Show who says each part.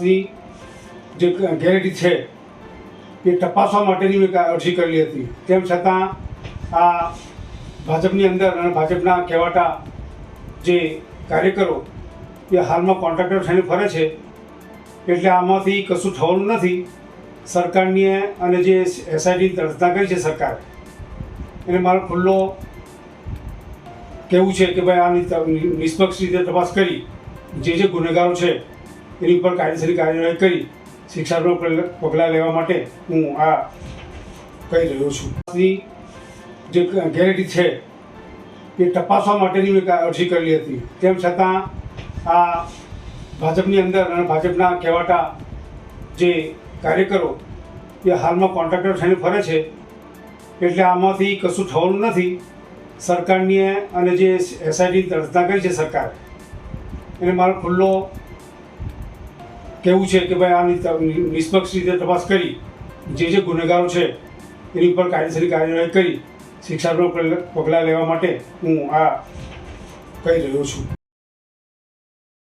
Speaker 1: ની જે ગેરંટી છે, એ તપાસવા માટેની મેં અરજી કરેલી હતી. તેમ છતાં આ ભાજપની અંદર અને ભાજપના કહેવાતા જે કાર્યકરો, એ હાલમાં કોન્ટ્રાક્ટર થઈને ફરે છે, એટલે આમાંથી કશું થવાનું નથી. સરકારની અને જે એસઆઈટી રચના કરી છે સરકાર, એને મારો ખુલ્લો કહેવું છે કે ભાઈ આની નિષ્પક્ષ રીતે તપાસ કરી. જે જે ગુનેગારો છે એની ઉપર કાયદેસરની કાર્યવાહી કરી શિક્ષાત્મક પગલાં લેવા માટે હું આ કહી રહ્યો છું. જે ગેરંટી છે, એ તપાસવા માટેની મેં અરજી કરેલી હતી. તેમ છતાં આ ભાજપની અંદર અને ભાજપના કહેવાતા જે કાર્યકરો, એ હાલમાં કોન્ટ્રાક્ટર થઈને ફરે છે, એટલે આમાંથી કશું થવાનું નથી. સરકારની અને જે એસઆઈટી રચના કરી છે સરકાર, એને મારો ખુલ્લો કહેવું છે કે ભાઈ આની નિષ્પક્ષ રીતે તપાસ કરી, જે જે ગુનેગારો છે, એની ઉપર કાયદેસરી કાર્યવાહી કરી શિક્ષાત્મક પગલાં લેવા માટે હું આ કહી રહ્યો છું.